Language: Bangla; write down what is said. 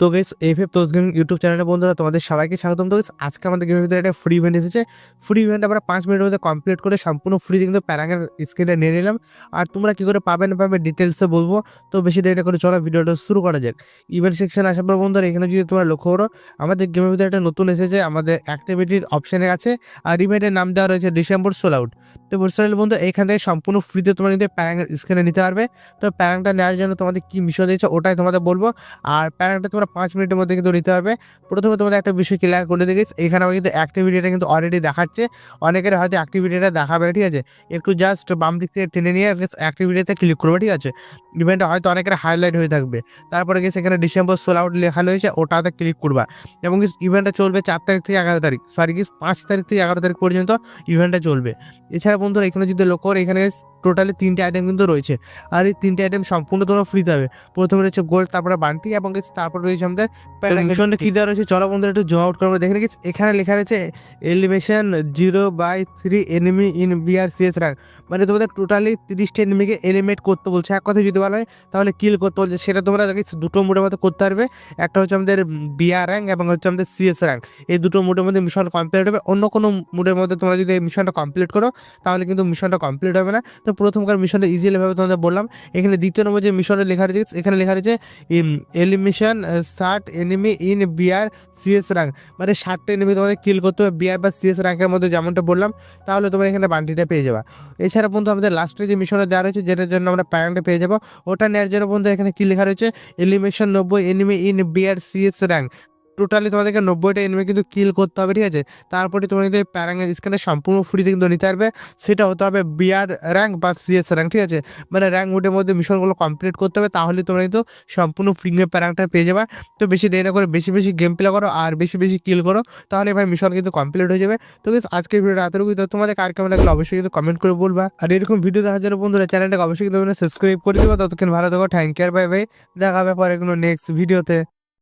তো গেস এফ এফ তোস গেমিং ইউটিউব চ্যানেলের বন্ধুরা, তোমাদের সবাইকে স্বাগতম। তো গেস আজকে আমাদের গেমের ভিতরে একটা ফ্রি ইভেন্ট এসেছে। ফ্রি ইভেন্ট আমরা পাঁচ মিনিটের মধ্যে কমপ্লিট করে সম্পূর্ণ ফ্রিতে কিন্তু প্যারাঙ্গের স্ক্রিনে নিয়ে নিলাম। আর তোমরা কী করে পাবে না পাবে ডিটেলসে বলব। তো বেশি দেরি করে চলো ভিডিওটা শুরু করা যাক। ইভেন্ট সেকশন আসার পর বন্ধুরা, এখানে যদি তোমরা লক্ষ্য করো, আমাদের গেমের ভিতরে একটা নতুন এসেছে, আমাদের অ্যাক্টিভিটির অপশানে আছে। আর ইভেন্টের নাম দেওয়া রয়েছে ডিসেম্বর সোল আউট তো বর্ষাল বন্ধু এখান থেকে সম্পূর্ণ ফ্রিতে তোমরা কিন্তু প্যারাঙ্গের স্ক্রিনে নিতে পারবে। তো প্যারাংটা নেওয়ার জন্য তোমাদের কী বিষয় দিয়েছে ওটাই তোমাদের বলব। আর প্যারাংটা তোমরা পাঁচ মিনিটের মধ্যে কিন্তু নিতে পারবে প্রথমে তোমাদের একটা বিষয় ক্লিয়ার করে দিয়েছি এখানে আমার কিন্তু অ্যাক্টিভিটিটা কিন্তু অলরেডি দেখাচ্ছে। অনেকের হয়তো অ্যাক্টিভিটিটা দেখাবে, ঠিক আছে? একটু জাস্ট বাম দিক থেকে টেনে নিয়ে অ্যাক্টিভিটিতে ক্লিক করবে, ঠিক আছে? ইভেন্টটা হয়তো অনেকের হাইলাইট হয়ে থাকবে। তারপরে গেছে এখানে ডিসেম্বর সোল আউট লেখা রয়েছে, ওটাতে ক্লিক করবা। এবং ইভেন্টটা চলবে চার তারিখ থেকে এগারো তারিখ। সরি গিস পাঁচ তারিখ থেকে এগারো তারিখ পর্যন্ত ইভেন্টটা চলবে। এছাড়া বন্ধুরা, এখানে যদি লক্ষ্য করো, এখানে টোটালি তিনটে আইটেম কিন্তু রয়েছে। আর এই তিনটে আইটেম সম্পূর্ণ তোমরা ফ্রিতে হবে। প্রথমে রয়েছে গোল্ড তারপরে বান্টি এবং তারপর আমাদের মিশনটা কী দেওয়া রয়েছে? চলো বন্ধুরা একটু জম আউট করে আমরা দেখে নিচ্ছি এখানে লেখা রয়েছে elimination zero by three enemy in BR CS rank মানে তোমাদের টোটালি তিরিশটা এনিমিকে এলিমেট করতে বলছে। এক কথায় যদি বলা হয় তাহলে কিল করতে বলছে। সেটা তোমরা দুটো মোডের মধ্যে করতে পারবে। একটা হচ্ছে আমাদের বিআর র্যাঙ্ক এবং হচ্ছে আমাদের সিএস র্যাঙ্ক এই দুটো মোডের মধ্যে মিশন কমপ্লিট হবে। অন্য কোনো মোডের মধ্যে তোমরা যদি এই মিশনটা কমপ্লিট করো তাহলে কিন্তু মিশনটা কমপ্লিট হবে না। তো প্রথমকার মিশনটা ইজিলি ভাবে তোমাদের বললাম। এখানে দ্বিতীয় নম্বর যে মিশনটা লেখা রয়েছে এখানে লেখা রয়েছে এলিমিশন ষাট enemy in BR CS rank মানে ষাটটা এনিমি তোমাদের কিল করতে হবে বিআর বা সিএস র্যাঙ্কের মধ্যে যেমনটা বললাম, তাহলে তোমরা এখানে বান্ডিটা পেয়ে যাবা। এছাড়া বন্ধু, আমাদের লাস্টে যে মিশনটা দেওয়া রয়েছে, যেটার জন্য আমরা প্যারেন্টটা পেয়ে যাব, ওটা নেওয়ার জন্য বন্ধু এখানে কি লেখা রয়েছে? এলিমেশন নব্বই enemy in BR CS rank totally তোমাদেরকে নব্বইটা এনিমি কিন্তু কিল করতে হবে, ঠিক আছে? তারপরে তোমরা কিন্তু প্যারাঙ্গের স্ক্যানে সম্পূর্ণ ফ্রিতে কিন্তু নিতে পারবে। সেটা হতে হবে বিআর র্যাঙ্ক বা সিএস র্যাঙ্ক ঠিক আছে? মানে র্যাঙ্ক মোডের মধ্যে মিশনগুলো কমপ্লিট করতে হবে, তাহলে তোমরা কিন্তু সম্পূর্ণ ফ্রিঙে প্যারাংটা পেয়ে যাবে। তো বেশি দেরি না করে বেশি বেশি গেম প্লে করো আর বেশি বেশি কিল করো, তাহলে ভাই মিশন কিন্তু কমপ্লিট হয়ে যাবে। তো আজকের ভিডিও রাতেরও তো তোমাদের কার কেমন লাগল অবশ্যই কিন্তু কমেন্ট করে বলবা। আর এরকম ভিডিও দেখার জন্য বন্ধুরা চ্যানেলটাকে অবশ্যই কিন্তু সাবস্ক্রাইব করে দেবো। ততক্ষণ ভালো থাকো থ্যাংক ইউ বাই বাই দেখা হবে পরে কোনো নেক্সট ভিডিওতে